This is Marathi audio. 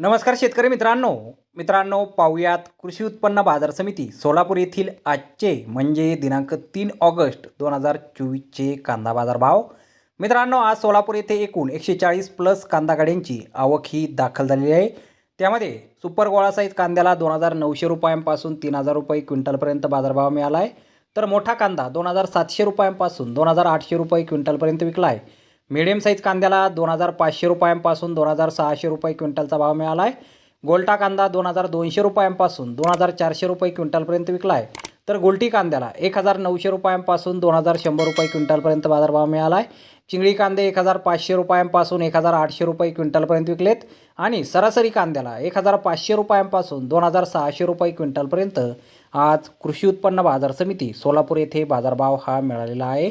नमस्कार शेतकरी मित्रांनो. मित्रांनो पाहुयात कृषी उत्पन्न बाजार समिती सोलापूर येथील आजचे म्हणजे दिनांक तीन ऑगस्ट दोन हजार चोवीसचे कांदा बाजार भाव मित्रांनो आज सोलापूर येथे एकूण एकशे चाळीस प्लस कांदा गाड्यांची आवक ही दाखल झालेली आहे. त्यामध्ये सुपर गोळा साईज कांद्याला दोन हजार नऊशे रुपयांपासून तीन हजार रुपये क्विंटलपर्यंत बाजारभाव मिळाला आहे. तर मोठा कांदा दोन हजार सातशे रुपयांपासून दोन हजार आठशे रुपये क्विंटलपर्यंत विकला आहे. मिडियम साईज कांद्याला दोन हजार पाचशे रुपयांपासून दोन हजार सहाशे रुपये क्विंटलचा भाव मिळाला आहे गोल्टा कांदा दोन हजार दोनशे रुपयांपासून दोन हजार चारशे रुपये क्विंटलपर्यंत विकला आहे तर गोल्टी कांद्याला एक हजार नऊशे रुपयांपासून दोन हजार शंभर रुपये क्विंटलपर्यंत बाजारभाव मिळाला आहे चिंगळी कांदे एक हजार पाचशे रुपयांपासून एक हजार आठशे रुपये क्विंटलपर्यंत विकलेत. आणि सरासरी कांद्याला एक हजार पाचशे रुपयांपासून दोन हजार सहाशे रुपये क्विंटलपर्यंत आज कृषी उत्पन्न बाजार समिती सोलापूर येथे बाजारभाव हा मिळालेला आहे.